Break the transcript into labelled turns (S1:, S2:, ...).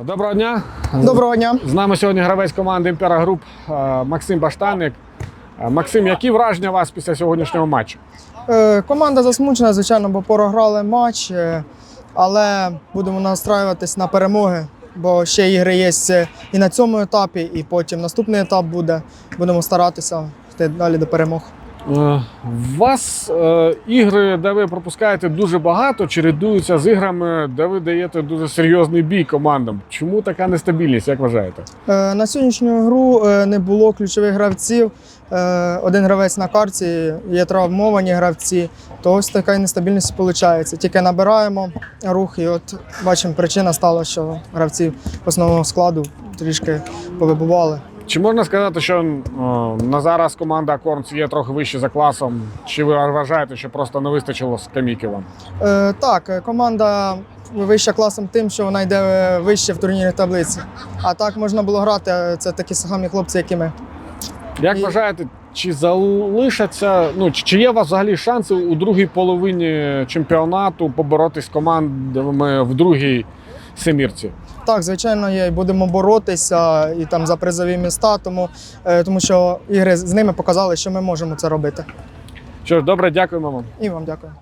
S1: Доброго дня.
S2: Доброго дня.
S1: З нами сьогодні гравець команди Імпера Груп е, Максим Баштанник. Е, Максим, які враження у вас після сьогоднішнього матчу?
S2: Е, Команда засмучена, звичайно, бо програли матч, але будемо настраюватись на перемоги, бо ще ігри є і на цьому етапі, і потім наступний етап буде. Будемо старатися йти далі до перемог.
S1: Е, У вас е, ігри, де ви пропускаєте дуже багато, чередуються з іграми, де ви даєте дуже серйозний бій командам. Чому така нестабільність, як вважаєте?
S2: Е, На сьогоднішню гру е, не було ключових гравців. Е, Один гравець на карті, є травмовані гравці, то ось така нестабільність виходить. Тільки набираємо рух, і от бачимо, причина стала, що гравці основного складу трішки повибували.
S1: Чи можна сказати, що е, на зараз команда Корнс є трохи вище за класом? Чи ви вважаєте, що просто не вистачило скаміки вам?
S2: Е, так, е, команда вища класом тим, що вона йде е, вище в турнірній таблиці. А так можна було грати. е, Це такі самі хлопці, як і ми.
S1: Як
S2: І-
S1: вважаєте, чи залишаться, ну чи чи є у вас взагалі шанси у другій половині чемпіонату поборотись з командами в другій семірці?
S2: Так, звичайно, є. і Будемо боротися і там за призові міста, тому, е, тому що ігри з ними показали, що ми можемо це робити.
S1: Що ж, добре, дякуємо вам.
S2: І вам дякую.